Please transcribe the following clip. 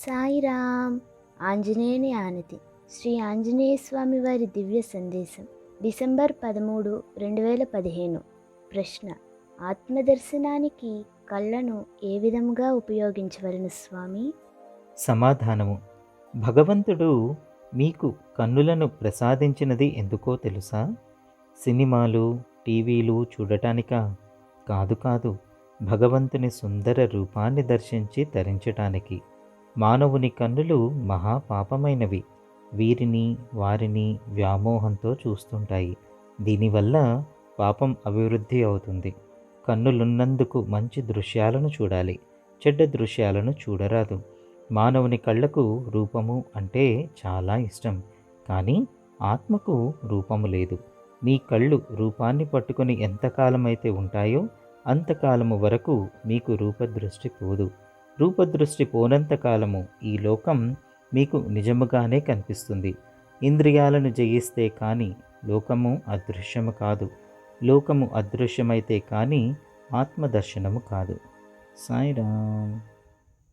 సాయిరామ్. ఆంజనేయుని ఆనతి. శ్రీ ఆంజనేయ స్వామి వారి దివ్య సందేశం. డిసెంబర్ పదమూడు రెండు వేల పదిహేను. ప్రశ్న. ఆత్మదర్శనానికి కళ్ళను ఏ విధముగా ఉపయోగించవలను స్వామి? సమాధానము. భగవంతుడు మీకు కన్నులను ప్రసాదించినది ఎందుకో తెలుసా? సినిమాలు టీవీలు చూడటానిక? కాదు కాదు. భగవంతుని సుందర రూపాన్ని దర్శించి ధరించటానికి మానవుని కన్నులు మహాపాపమైనవి. వీరిని వారిని వ్యామోహంతో చూస్తుంటాయి. దీనివల్ల పాపం అభివృద్ధి అవుతుంది. కన్నులున్నందుకు మంచి దృశ్యాలను చూడాలి. చెడ్డ దృశ్యాలను చూడరాదు. మానవుని కళ్ళకు రూపము అంటే చాలా ఇష్టం. కానీ ఆత్మకు రూపము లేదు. మీ కళ్ళు రూపాన్ని పట్టుకుని ఎంతకాలమైతే ఉంటాయో అంతకాలము వరకు మీకు రూపదృష్టి పోదు. రూపదృష్టి పోనంతకాలము ఈ లోకం మీకు నిజముగానే కనిపిస్తుంది. ఇంద్రియాలను జయిస్తే కానీ లోకము అదృశ్యము కాదు. లోకము అదృశ్యమైతే కానీ ఆత్మదర్శనము కాదు. సాయిరామ్.